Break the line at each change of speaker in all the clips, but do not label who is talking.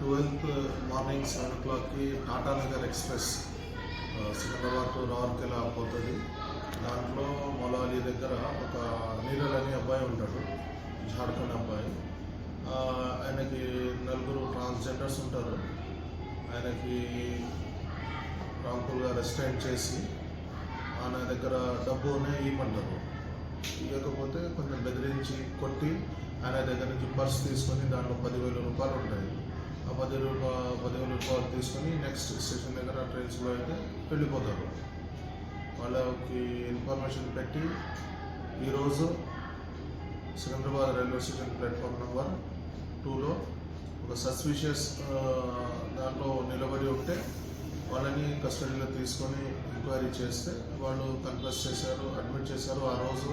Twelfth morning seven ఓ క్లాక్కి Tatanagar express Secunderabad to Rourkela పోతుంది? దాంట్లో మొలాలి దగ్గర ఒక నీరల్ అనే అబ్బాయి ఉంటాడు జార్ఖండ్ అబ్బాయి. ఆయనకి నలుగురు ట్రాన్స్జెండర్స్ ఉంటారు. ఆయనకి రాంపుల్గా రెస్టారెంట్ చేసి ఆయన దగ్గర డబ్బునే ఇవ్వమంటారు. ఇవ్వకపోతే కొంచెం బెదిరించి కొట్టి ఆయన దగ్గర నుంచి పర్స్ తీసుకొని దాంట్లో పదివేల రూపాయలు ఉంటాయి. పది రూపా పదివేల రూపాయలు తీసుకొని నెక్స్ట్ స్టేషన్ దగ్గర ట్రైన్స్లో అయితే వెళ్ళిపోతారు. వాళ్ళకి ఇన్ఫర్మేషన్ పెట్టి ఈరోజు Secunderabad railway station platform number టూలో ఒక సస్పిషియస్ దాంట్లో నిలబడి ఉంటే వాళ్ళని కస్టడీలో తీసుకొని ఎంక్వైరీ చేస్తే వాళ్ళు కన్ఫెస్ చేశారు అడ్మిట్ చేశారు ఆ రోజు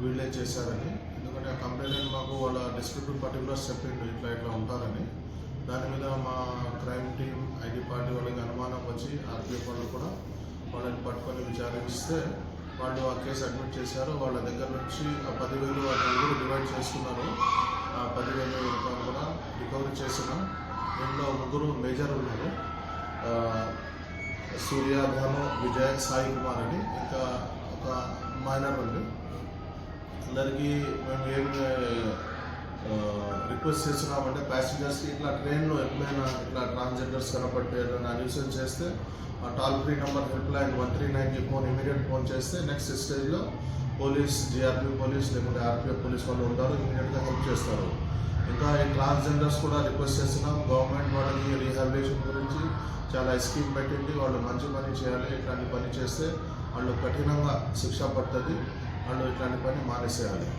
వీళ్ళే చేశారని. ఎందుకంటే ఆ కంప్లైంట్ మాకు వాళ్ళ డిస్క్రిప్టివ్ పర్టికులర్స్ చెప్పిండు ఇట్లా ఇట్లా ఉంటారు పార్టీ వాళ్ళకి అనుమానం వచ్చి ఆర్పీఎఫ్ వాళ్ళు కూడా వాళ్ళని పట్టుకొని విచారిస్తే వాళ్ళు ఆ కేసు అడ్మిట్ చేశారు. వాళ్ళ దగ్గర నుంచి ఆ పదివేలు ఆ నలుగురు డివైడ్ చేసుకున్నారు ఆ పదివేలు రూపాయలు కూడా రికవరీ చేస్తున్నాం దీంట్లో ముగ్గురు మేజర్ ఉన్నారు. సూర్యాధాను సూర్య విజయ్ సాయి కుమార్ అని ఇంకా ఒక మైనర్ ఉంది. అందరికీ మేము ఏం రిక్వెస్ట్ చేస్తున్నామంటే ప్యాసింజర్స్కి ఇట్లా ట్రైన్లో ఎప్పుడైనా ఇట్లా ట్రాన్స్జెండర్స్ కనపడితే ఏదైనా న్యూసెన్స్ చేస్తే ఆ toll free number help line one three నైన్కి ఫోన్ ఇమీడియట్ ఫోన్ చేస్తే నెక్స్ట్ స్టేజ్లో police G R P police లేకుంటే ఆర్పీఎఫ్ పోలీస్ వాళ్ళు ఉంటారు ఇమీడియట్గా హెల్ప్ చేస్తారు. ఇంకా ఈ ట్రాన్స్జెండర్స్ కూడా రిక్వెస్ట్ చేస్తున్నాం. గవర్నమెంట్ వాళ్ళకి రీహాబిలిటేషన్ గురించి చాలా స్కీమ్ పెట్టింది. వాళ్ళు మంచి పని చేయాలి ఇట్లాంటి పని చేస్తే వాళ్ళు కఠినంగా శిక్ష పడుతుంది. వాళ్ళు ఇట్లాంటి పని మానేసేయాలి.